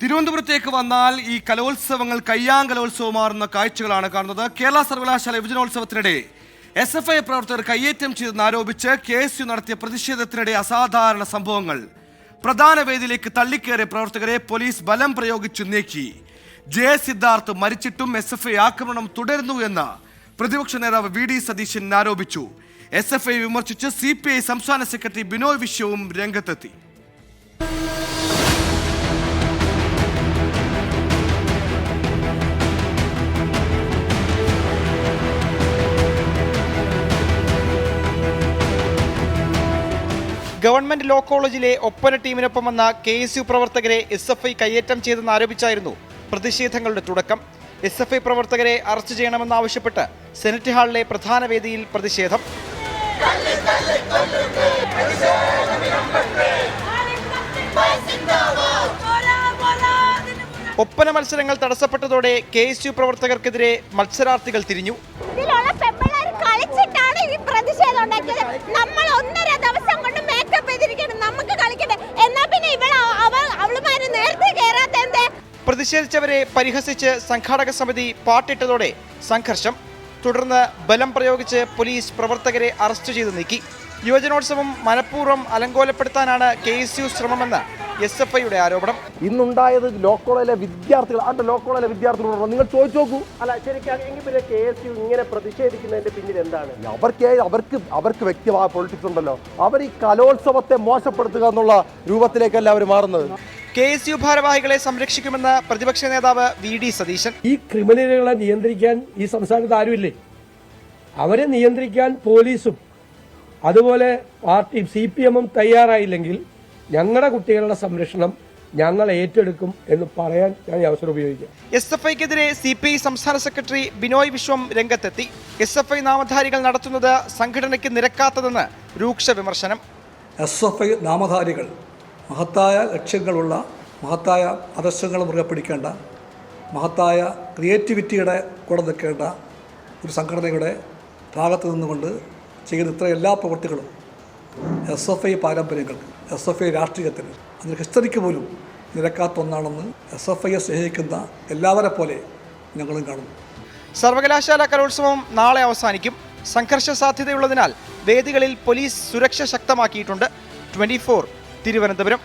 തിരുവനന്തപുരത്തേക്ക് വന്നാൽ ഈ കലോത്സവങ്ങൾ കയ്യാങ്കലോത്സവം മാറുന്ന കാഴ്ചകളാണ് കാണുന്നത്. കേരള സർവകലാശാല യുവജനോത്സവത്തിനിടെ എസ് എഫ് ഐ പ്രവർത്തകർ കയ്യേറ്റം ചെയ്തെന്ന് ആരോപിച്ച് കെ എസ് യു നടത്തിയ പ്രതിഷേധത്തിനിടെ അസാധാരണ സംഭവങ്ങൾ. പ്രധാന വേദിയിലേക്ക് തള്ളിക്കേറിയ പ്രവർത്തകരെ പോലീസ് ബലം പ്രയോഗിച്ചു നീക്കി. ജെ സിദ്ധാർത്ഥ് മരിച്ചിട്ടും എസ് എഫ് ഐ ആക്രമണം തുടരുന്നു എന്ന് പ്രതിപക്ഷ നേതാവ് വി ഡി സതീശൻ ആരോപിച്ചു. എസ് എഫ് ഐ വിമർശിച്ച് സി പി ഐ സംസ്ഥാന സെക്രട്ടറി ബിനോയ് വിശ്വവും രംഗത്തെത്തി. ഗവൺമെന്റ് ലോ കോളേജിലെ ഒപ്പന ടീമിനൊപ്പം വന്ന കെ എസ് യു പ്രവർത്തകരെ എസ് എഫ് ഐ കയ്യേറ്റം ചെയ്തെന്ന് ആരോപിച്ചായിരുന്നു പ്രതിഷേധങ്ങളുടെ തുടക്കം. എസ് എഫ് ഐ പ്രവർത്തകരെ അറസ്റ്റ് ചെയ്യണമെന്നാവശ്യപ്പെട്ട് സെനറ്റ് ഹാളിലെ പ്രധാന വേദിയിൽ പ്രതിഷേധം. ഒപ്പന മത്സരങ്ങൾ തടസ്സപ്പെട്ടതോടെ കെ എസ് യു പ്രവർത്തകർക്കെതിരെ മത്സരാർത്ഥികൾ തിരിഞ്ഞു. ഇതിലുള്ള പെമ്പിള്ളേർ കളിച്ചിട്ടാണ് ഈ പ്രതിഷേധം ഉണ്ടാക്കിയത്. നമ്മൾ പ്രതിഷേധിച്ചവരെ പരിഹസിച്ച് സംഘാടക സമിതി പാട്ടിട്ടതോടെ സംഘർഷം. തുടർന്ന് ബലം പ്രയോഗിച്ച് പോലീസ് പ്രവർത്തകരെ അറസ്റ്റ് ചെയ്തു നീക്കി. യുവജനോത്സവം മനഃപൂർവം അലങ്കോലപ്പെടുത്താനാണ് കെ എസ് യു ശ്രമമെന്ന് എസ് എഫ് ഐയുടെ ആരോപണം. ഇന്നുണ്ടായത് ലോ കോളേജിലെ വിദ്യാർത്ഥികൾ ആ ലോ കോളേജിലെ വിദ്യാർത്ഥികളോട് നിങ്ങൾ ചോദിച്ചു നോക്കൂ അല്ല ശരിക്കും പിന്നെ കെ എസ് യു ഇങ്ങനെ പ്രതിഷേധിക്കുന്നതിന്റെ പിന്നിൽ എന്താണ്? അവർക്ക് അവർക്ക് അവർക്ക് വ്യക്തിമായ പൊളിറ്റിക്സ് ഉണ്ടല്ലോ. അവർ ഈ കലോത്സവത്തെ മോശപ്പെടുത്തുക എന്നുള്ള രൂപത്തിലേക്കല്ല അവർ മാറുന്നത്. കെ എസ് യു ഭാരവാഹികളെ സംരക്ഷിക്കുമെന്ന് പ്രതിപക്ഷ നേതാവ് വി ഡി സതീശൻ. ഈ ക്രിമിനലുകളെ നിയന്ത്രിക്കാൻ ഈ സംസ്ഥാനത്ത് ആരുമില്ലേ? അവരെ നിയന്ത്രിക്കാൻ പോലീസും അതുപോലെ പാർട്ടി സി പി എമ്മും തയ്യാറായില്ലെങ്കിൽ ഞങ്ങളുടെ കുട്ടികളുടെ സംരക്ഷണം ഞങ്ങൾ ഏറ്റെടുക്കും എന്ന് പറയാൻ ഞാൻ ഈ അവസരം ഉപയോഗിക്കാം. എസ് എഫ് ഐക്കെതിരെ സി പി ഐ സംസ്ഥാന സെക്രട്ടറി ബിനോയ് വിശ്വം രംഗത്തെത്തി. എസ് എഫ് ഐ നാമധാരികൾ നടത്തുന്നത് സംഘടനയ്ക്ക് നിരക്കാത്തതെന്ന് രൂക്ഷ വിമർശനം. എസ് എഫ് ഐ നാമധാരികൾ മഹത്തായ ലക്ഷ്യങ്ങളുള്ള മഹത്തായ ആദർശങ്ങൾ മുറുകെ പിടിക്കേണ്ട മഹത്തായ ക്രിയേറ്റിവിറ്റിയുടെ കൂടെ നിൽക്കേണ്ട ഒരു സംഘടനയുടെ ഭാഗത്ത് നിന്നുകൊണ്ട് ചെയ്യുന്ന ഇത്ര എല്ലാ പ്രവൃത്തികളും എസ് എഫ് ഐ പാരമ്പര്യങ്ങൾക്ക് എസ് എഫ് ഐ രാഷ്ട്രീയത്തിന് അതിന് ഹിസ്റ്ററിക്ക് പോലും നിരക്കാത്ത ഒന്നാണെന്ന് എസ് എഫ് ഐയെ സ്നേഹിക്കുന്ന എല്ലാവരെ പോലെ ഞങ്ങളും കാണുന്നു. സർവകലാശാല കലോത്സവം നാളെ അവസാനിക്കും. സംഘർഷ സാധ്യതയുള്ളതിനാൽ വേദികളിൽ പോലീസ് സുരക്ഷ ശക്തമാക്കിയിട്ടുണ്ട്. ട്വന്റി തിരുവനന്തപുരം